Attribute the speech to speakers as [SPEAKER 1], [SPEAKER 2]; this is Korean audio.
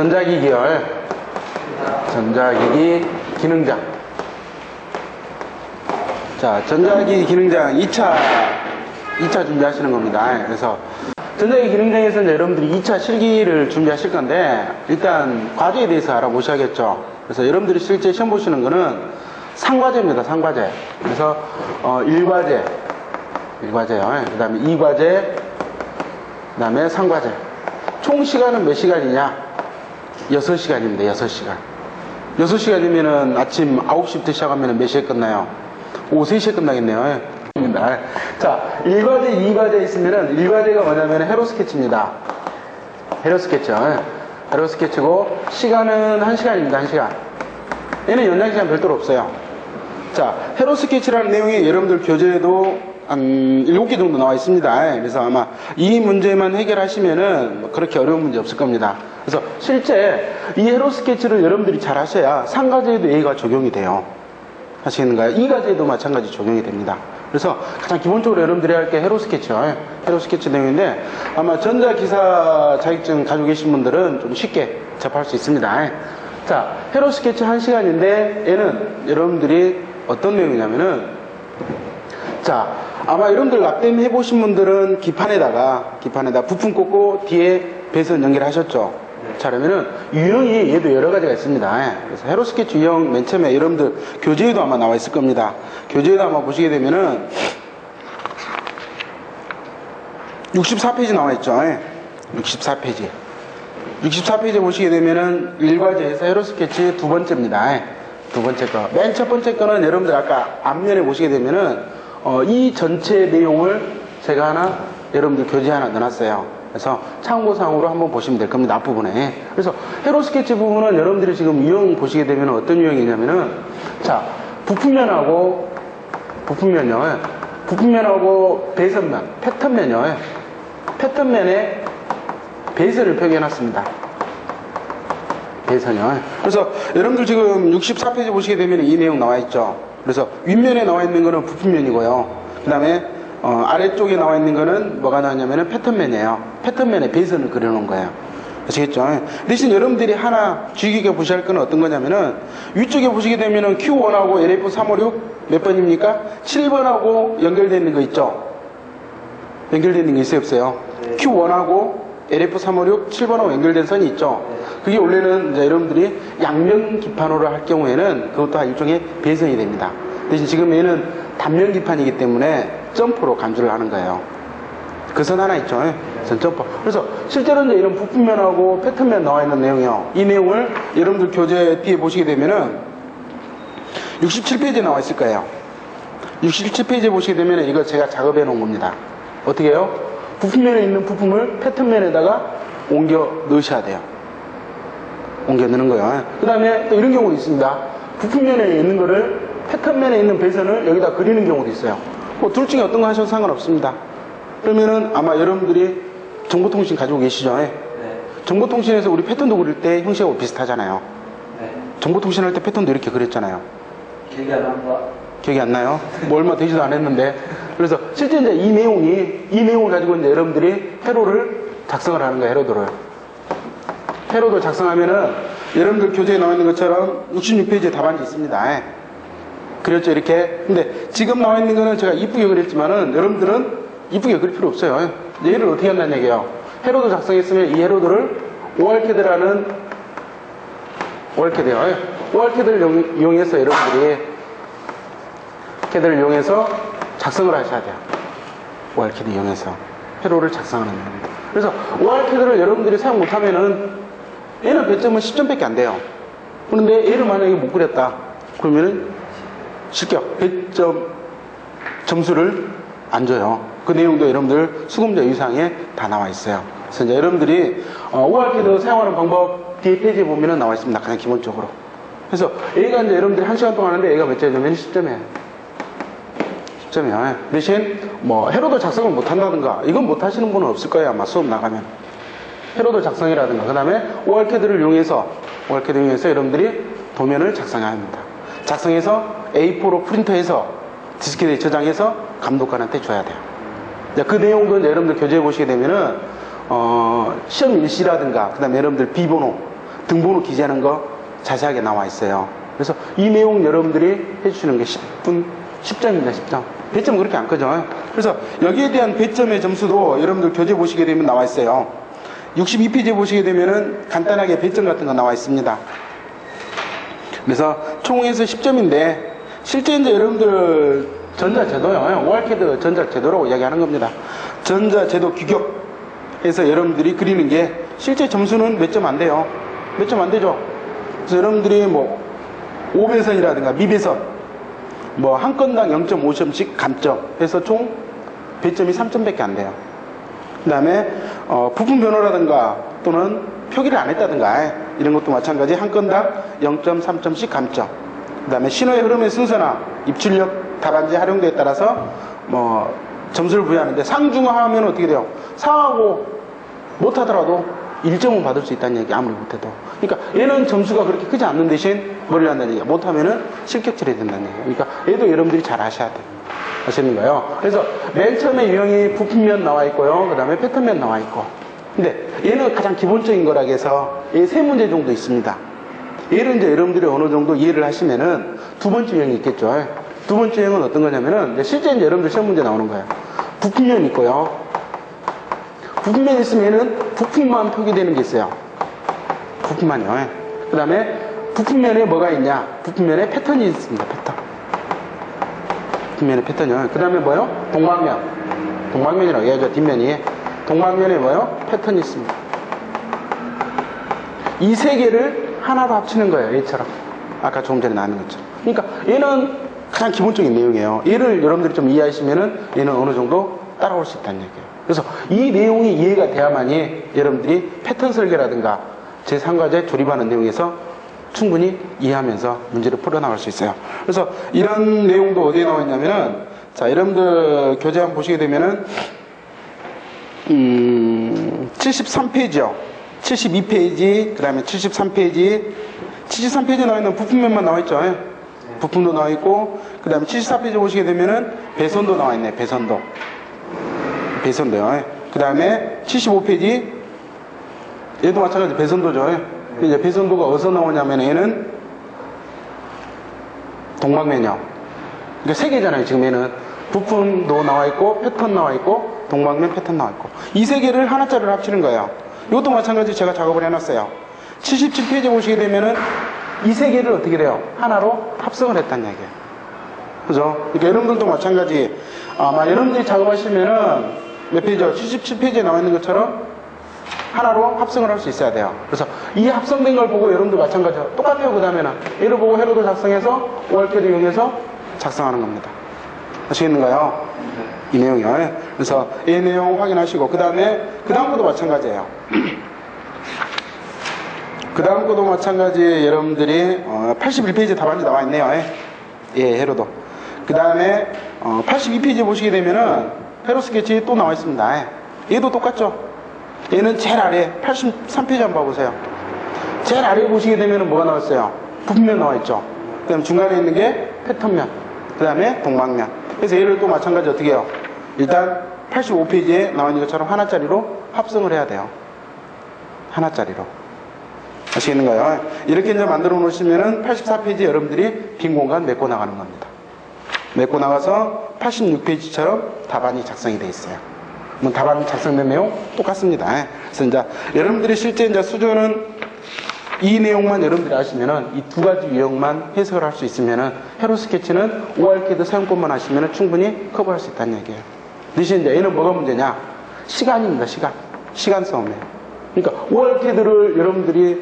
[SPEAKER 1] 전자기기열, 전자기기 기능장. 자, 전자기기 기능장 2차, 2차 준비하시는 겁니다. 그래서 전자기기 기능장에서 이제 여러분들이 2차 실기를 준비하실 건데, 일단 과제에 대해서 알아보셔야겠죠. 그래서 여러분들이 실제 시험 보시는 거는 상과제입니다, 상과제. 그래서, 어, 1과제, 1과제요. 그 다음에 2과제, 그 다음에 3과제. 총 시간은 몇 시간이냐? 6시간입니다. 6시간. 6시간이면은 아침 9시부터 시작하면 몇 시에 끝나요? 오후 3시에 끝나겠네요. 입니다. 자, 1과제, 2과제 있으면은 1과제가 뭐냐면 헤로 스케치입니다. 헤로 스케치. 헤로 스케치고 시간은 1시간입니다. 1시간. 얘는 연장 시간 별도로 없어요. 자, 헤로 스케치라는 내용이 여러분들 교재에도 한 7개 정도 나와 있습니다. 그래서 아마 이 문제만 해결하시면은 뭐 그렇게 어려운 문제 없을 겁니다. 그래서 실제 이 헤로 스케치를 여러분들이 잘 하셔야 상과제에도 A가 적용이 돼요. 하시겠는가요? 이 과제에도 마찬가지 적용이 됩니다. 그래서 가장 기본적으로 여러분들이 할 게 헤로 스케치요. 헤로 스케치 내용인데 아마 전자기사 자격증 가지고 계신 분들은 좀 쉽게 접할 수 있습니다. 자, 헤로 스케치 한 시간인데 얘는 여러분들이 어떤 내용이냐면은 자, 아마 여러분들 납땜 해보신 분들은 기판에다가 기판에다 부품 꽂고 뒤에 배선 연결하셨죠. 자, 그러면은 유형이 얘도 여러 가지가 있습니다. 그래서 헤로 스케치 유형 맨 처음에 여러분들 교재에도 아마 나와 있을 겁니다. 교재에도 아마 보시게 되면은 64페이지 나와 있죠. 64페이지. 64페이지 보시게 되면은 일과제에서 헤로 스케치 두 번째입니다. 두 번째 거. 맨 첫 번째 거는 여러분들 아까 앞면에 보시게 되면은 어, 이 전체 내용을 제가 하나 여러분들 교재 하나 넣어놨어요. 그래서 참고상으로 한번 보시면 될 겁니다. 앞부분에. 그래서 헤로 스케치 부분은 여러분들이 지금 유형 보시게 되면 어떤 유형이냐면은 자, 부품면하고 부품면요. 부품면하고 배선면, 패턴면요. 패턴면에 배선을 표기해놨습니다. 배선요. 그래서 여러분들 지금 64페이지 보시게 되면 이 내용 나와 있죠. 그래서 윗면에 나와 있는 거는 부품면이고요. 그 다음에 어, 아래쪽에 나와 있는 거는 뭐가 나왔냐면은 패턴면이에요. 패턴면에 배선을 그려놓은 거예요. 아시겠죠? 대신 여러분들이 하나 주의 깊게 보셔야 할 거는 어떤 거냐면은 위쪽에 보시게 되면은 Q1하고 LF356 몇 번입니까? 7번하고 연결되어 있는 거 있죠? 연결되어 있는 거 있어요? 없어요? Q1하고 LF356 7번하고 연결된 선이 있죠? 그게 원래는 이제 여러분들이 양면 기판으로 할 경우에는 그것도 일종의 배선이 됩니다. 대신 지금 얘는 단면 기판이기 때문에 점프로 간주를 하는 거예요. 그 선 하나 있죠. 선 점프. 그래서 실제로 이제 이런 부품면하고 패턴면 나와 있는 내용이요. 이 내용을 여러분들 교재 뒤에 보시게 되면은 67페이지에 나와 있을 거예요. 67페이지에 보시게 되면 이거 제가 작업해 놓은 겁니다. 어떻게 해요? 부품면에 있는 부품을 패턴면에다가 옮겨 넣으셔야 돼요. 옮겨 넣는 거예요. 그 다음에 또 이런 경우도 있습니다. 부품면에 있는 거를 패턴면에 있는 배선을 여기다 그리는 경우도 있어요. 뭐 둘 중에 어떤 거 하셔도 상관없습니다. 그러면은 아마 여러분들이 정보통신 가지고 계시죠?
[SPEAKER 2] 네.
[SPEAKER 1] 정보통신에서 우리 패턴도 그릴 때 형식하고 비슷하잖아요.
[SPEAKER 2] 네.
[SPEAKER 1] 정보통신 할 때 패턴도 이렇게 그렸잖아요.
[SPEAKER 2] 기억이 안 난다.
[SPEAKER 1] 기억이 안 나요? 뭐 얼마 되지도 않았는데. 그래서 실제 이제 이 내용이, 이 내용을 가지고 이제 여러분들이 회로를 작성을 하는 거예요, 회로도를. 회로도 작성하면은 여러분들 교재에 나와 있는 것처럼 66페이지에 답안지 있습니다. 예. 그렸죠, 이렇게. 근데 지금 나와 있는 거는 제가 이쁘게 그렸지만은 여러분들은 이쁘게 그릴 필요 없어요. 예. 얘를 어떻게 한다는 얘기예요. 회로도 작성했으면 이 ORCAD요. 예. ORCAD를 이용- 이용해서 여러분들이 캐드를 이용해서 작성을 하셔야 돼요. ORCAD 이용해서 회로를 작성하는 겁니다. 그래서 ORCAD를 여러분들이 사용 못하면은 얘는 배점은 10점밖에 안 돼요. 그런데 얘를 만약에 못 그렸다. 그러면은 실격 100점 점수를 안 줘요. 그 내용도 여러분들 수금자 유상에 다 나와 있어요. 그래서 이제 여러분들이 어, ORCAD 사용하는 방법 뒤에 페이지에 보면은 나와 있습니다. 가장 기본적으로. 그래서 얘가 이제 여러분들이 한 시간 동안 하는데 얘가 몇 점이냐면 10점이에요. 10점이야. 대신 뭐 해로도 작성을 못 한다든가 이건 못 하시는 분은 없을 거예요. 아마 수업 나가면. 해로도 작성이라든가 그 다음에 ORCAD를 이용해서 ORCAD를 이용해서 여러분들이 도면을 작성해야 합니다. 작성해서 A4로 프린터해서 디스켓에 저장해서 감독관한테 줘야 돼요. 그 내용도 이제 여러분들 교재에 보시게 되면은 어, 시험 일시라든가 그 다음에 여러분들 비번호 등번호 기재하는 거 자세하게 나와 있어요. 그래서 이 내용 여러분들이 해주시는 게 10분, 10점입니다, 10점. 배점은 그렇게 안 크죠. 그래서 여기에 대한 배점의 점수도 여러분들 교재 보시게 되면 나와 있어요. 62페이지 보시게 되면은 간단하게 배점 같은 거 나와 있습니다. 그래서 총에서 10점인데 실제 이제 여러분들 전자제도요. 월캐드 전자제도라고 이야기하는 겁니다. 전자제도 규격에서 여러분들이 그리는 게 실제 점수는 몇 점 안 돼요. 몇 점 안 되죠. 그래서 여러분들이 뭐 5배선이라든가 미배선 뭐 한 건당 0.5점씩 감점 해서 총 배점이 3점밖에 안 돼요. 그 다음에 어, 부품 변호라든가 또는 표기를 안 했다든가 이런 것도 마찬가지. 한 건당 0.3점씩 감점. 그 다음에 신호의 흐름의 순서나 입출력 답안지 활용도에 따라서 뭐 점수를 부여하는데 상중하면 어떻게 돼요? 상하고 못하더라도 1점은 받을 수 있다는 얘기 아무리 못해도. 그러니까 얘는 점수가 그렇게 크지 않는 대신 뭘 한다는 얘기야. 못하면은 실격처리 된다는 얘기야. 그러니까 얘도 여러분들이 잘 아셔야 돼요 아시는 거예요. 그래서 맨 처음에 유형이 부품면 나와 있고요. 그 다음에 패턴면 나와 있고. 근데 얘는 가장 기본적인 거라 해서 얘세 문제 정도 있습니다. 얘를 이제 여러분들이 어느 정도 이해를 하시면은 두 번째 유형이 있겠죠. 두 번째 유형은 어떤 거냐면은 이제 실제 이제 여러분들 시험 문제 나오는 거예요. 부품면 있고요. 부품면 있으면 얘는 부품만 표기되는 게 있어요. 부품만요. 그 다음에 부품면에 뭐가 있냐? 부품면에 패턴이 있습니다. 패턴. 뒷면의 패턴이요. 그 다음에 뭐요? 동방면. 동방면이라고 해야죠. 뒷면이. 동방면에 뭐요? 패턴이 있습니다. 이 세 개를 하나로 합치는 거예요. 얘처럼. 아까 조금 전에 나눈 것처럼. 그러니까 얘는 가장 기본적인 내용이에요. 얘를 여러분들이 좀 이해하시면은 얘는 어느 정도 따라올 수 있다는 얘기예요. 그래서 이 내용이 이해가 돼야만이 여러분들이 패턴 설계라든가 제3과제 조립하는 내용에서 충분히 이해하면서 문제를 풀어나갈 수 있어요. 그래서 이런 내용도 어디에 나와 있냐면은 자 여러분들 교재 한번 보시게 되면은 음 73페이지요. 72페이지 그 다음에 73페이지 73페이지에 나와 있는 부품면만 나와 있죠. 예? 부품도 나와 있고 그 다음에 74페이지 보시게 되면은 배선도 나와 있네. 배선도 배선도요. 예? 그 다음에 75페이지 얘도 마찬가지 배선도죠. 예? 이제 배선도가 어디서 나오냐면 얘는 동방면역. 그러니까 세 개잖아요. 지금 얘는 부품도 나와 있고 패턴 나와 있고 동방면 패턴 나와 있고 이 세 개를 하나짜리로 합치는 거예요. 이것도 마찬가지 제가 작업을 해놨어요. 77페이지 보시게 되면은 이 세 개를 어떻게 돼요? 하나로 합성을 했다는 얘기예요. 그죠? 그러니까 여러분들도 마찬가지 아마 여러분들이 작업하시면은 몇 페이지요? 77페이지에 나와 있는 것처럼 하나로 합성을 할 수 있어야 돼요. 그래서 이 합성된 걸 보고 여러분들 마찬가지로 똑같아요. 그 다음에는 얘를 보고 회로도 작성해서 ORP도 이용해서 작성하는 겁니다. 아시겠는가요? 이 내용이요. 그래서 이 내용 확인하시고 그 다음에 그 다음 것도 마찬가지예요. 그 다음 것도 마찬가지 여러분들이 81페이지 답안지 나와 있네요. 예, 회로도. 그 다음에 82페이지 보시게 되면은 회로 스케치 또 나와 있습니다. 예. 얘도 똑같죠? 얘는 제일 아래 83페이지 한번 봐보세요. 제일 아래 보시게 되면 뭐가 나왔어요? 부품면 나와 있죠. 그 다음 중간에 있는 게 패턴면. 그 다음에 동방면. 그래서 얘를 또 마찬가지 어떻게 해요? 일단 85페이지에 나와 있는 것처럼 하나짜리로 합성을 해야 돼요. 하나짜리로. 아시겠는가요? 이렇게 이제 만들어 놓으시면은 84페이지 여러분들이 빈 공간 메꿔 나가는 겁니다. 메꿔 나가서 86페이지처럼 답안이 작성이 되어 있어요. 뭐 답안 작성된 내용 똑같습니다. 예. 그래서 이제 여러분들이 실제 이제 수조는 이 내용만 여러분들이 아시면은 이 두 가지 유형만 해석을 할 수 있으면은 헤로 스케치는 ORCAD 사용법만 하시면은 충분히 커버할 수 있다는 얘기예요. 대신 이제 얘는 뭐가 문제냐? 시간입니다. 시간. 시간 싸움이에요. 그러니까 ORCAD를 여러분들이